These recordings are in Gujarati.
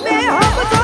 me, humble.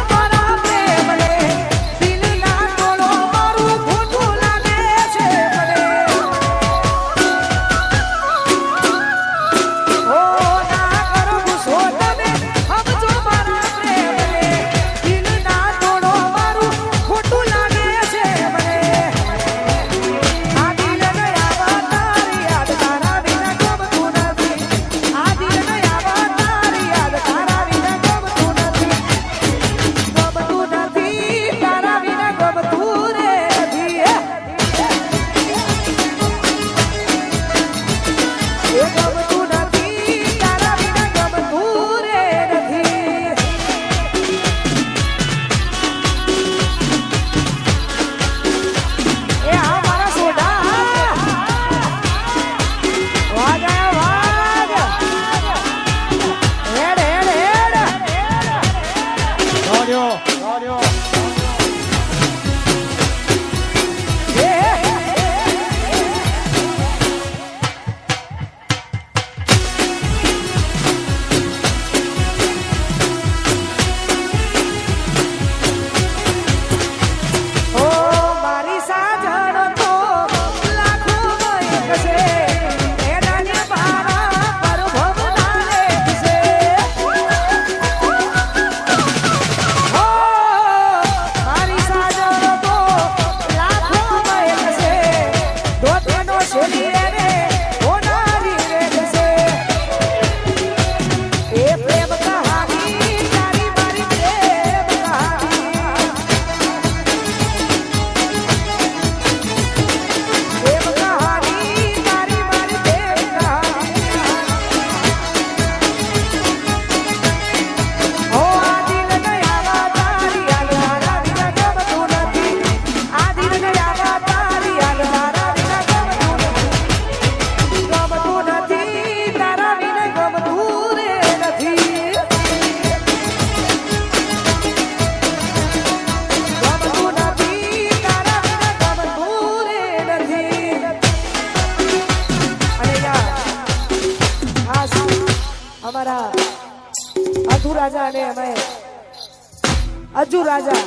રજુ. રાજા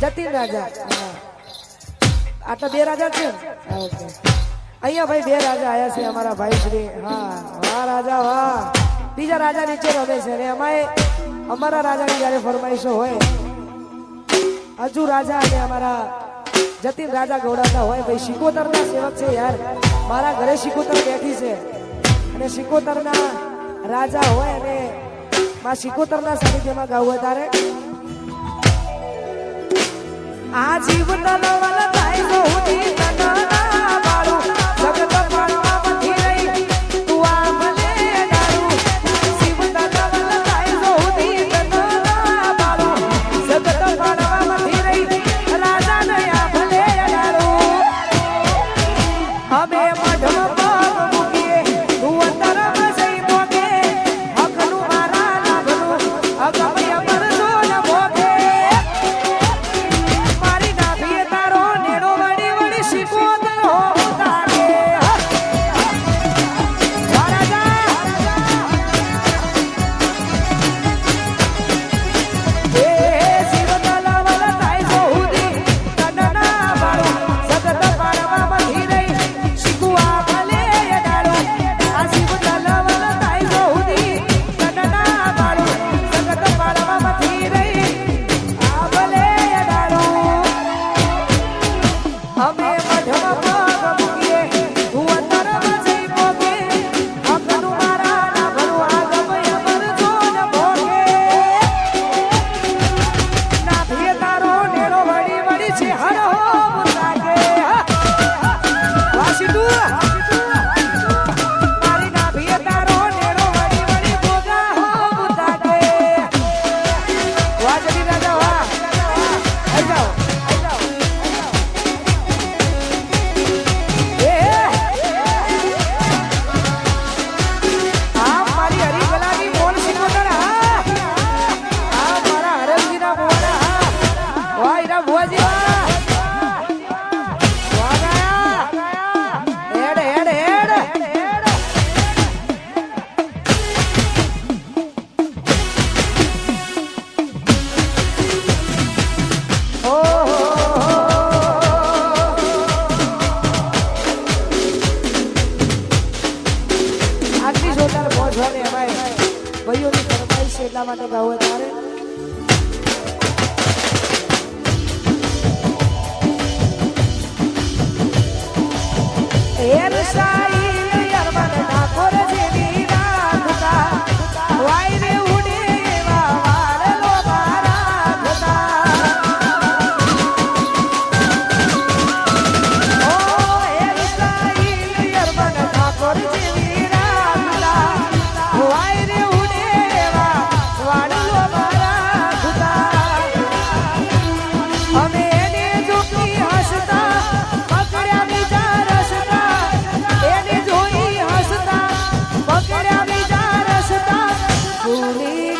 જતીન રાજા. આ તો બે રાજા છે અહીંયા ભાઈ બે રાજા આવ્યા છે અમારા ભાઈ શ્રી હા રાજા, વાહ. બીજા રાજા નીચે રમે છે ને અમારે અમારા રાજાની જયારે ફરમાઈશો હોય, હજુ રાજા અને અમારા જતીન રાજા ગૌડાતા હોય, ભાઈ શિકોતરના સેવક છે યાર. મારા ઘરે શિકોતર બેઠી છે. અને શિકોતરના રાજા હોય અને માં સિકોતરના સાનિધ્યમાં ગાવું વધારે આ જીવન થાય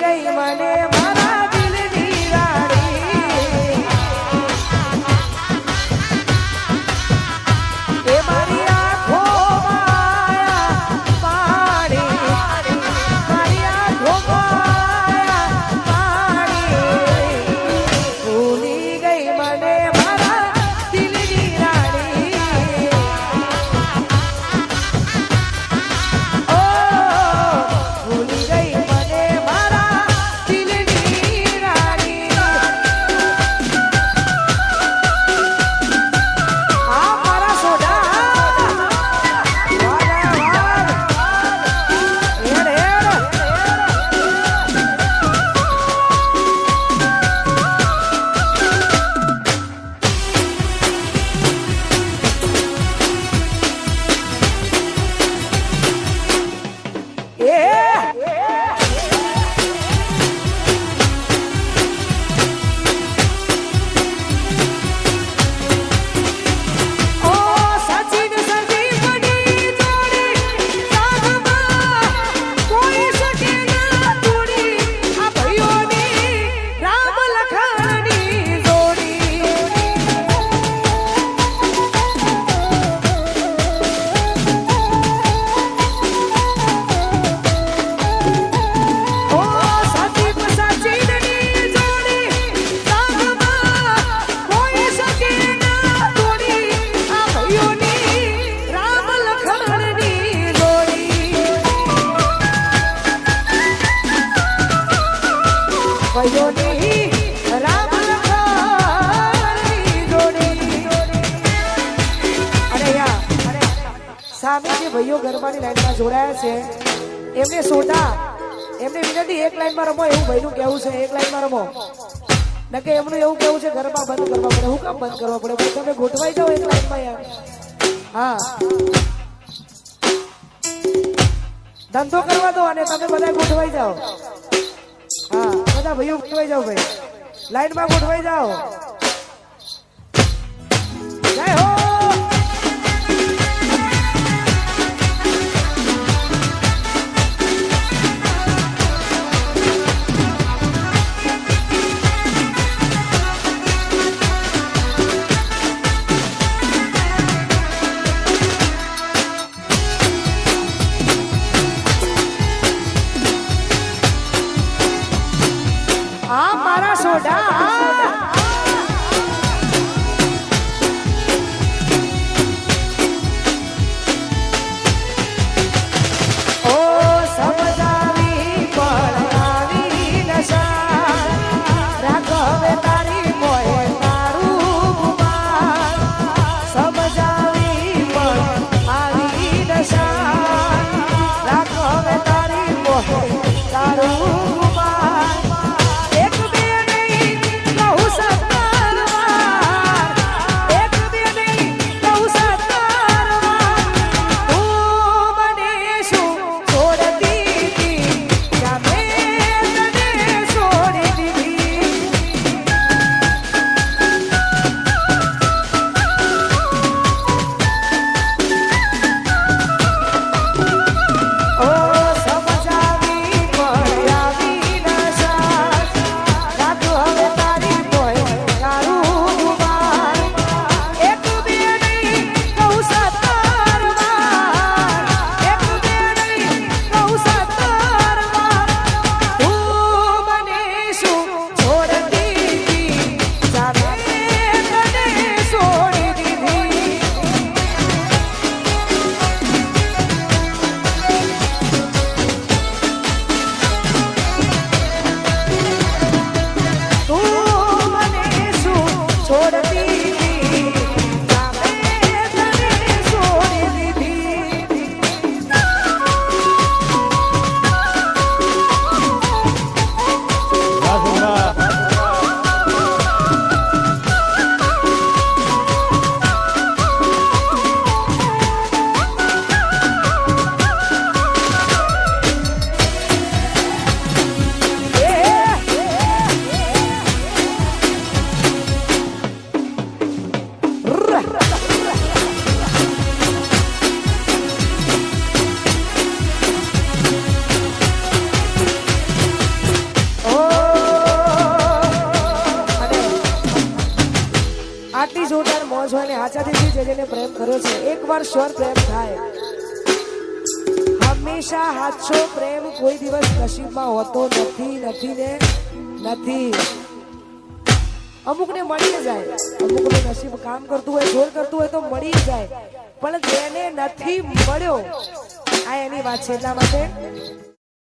সেই মানে ભાઈઓ ગરબાની લાઈનમાં જોડાયા છે. એમને સોટા એમને વિનંતી, એક લાઈનમાં રમો, એવું ભાઈનું કહેવું છે. એક લાઈનમાં રમો. નકે એમનું એવું કહેવું છે ગરબા બંધ કરવા પડે. હું કામ બંધ કરવા પડે? તમે ગોઠવાઈ જાઓ એક લાઈનમાં યાર. હા. ધંધો કરવા દો અને તમે બધા ગોઠવાઈ જાઓ. હા, બધા ભાઈઓ ગોઠવાઈ જાઓ ભાઈ. લાઈનમાં ગોઠવાઈ જાઓ. જય હો! મારા દીદી પ્રેમ કર્યો છે. એકવાર શ્યોર પ્રેમ થાય. હંમેશા હાથો પ્રેમ કોઈ દિવસ નસીબમાં હોતો નથી નથી ને નથી. અમુકને મળી જાય. અમુકને નસીબ કામ કરતું હોય, જોર કરતું હોય તો મળી જાય. પણ જેને નથી મળ્યો, આ એની વાત છે એટલા માટે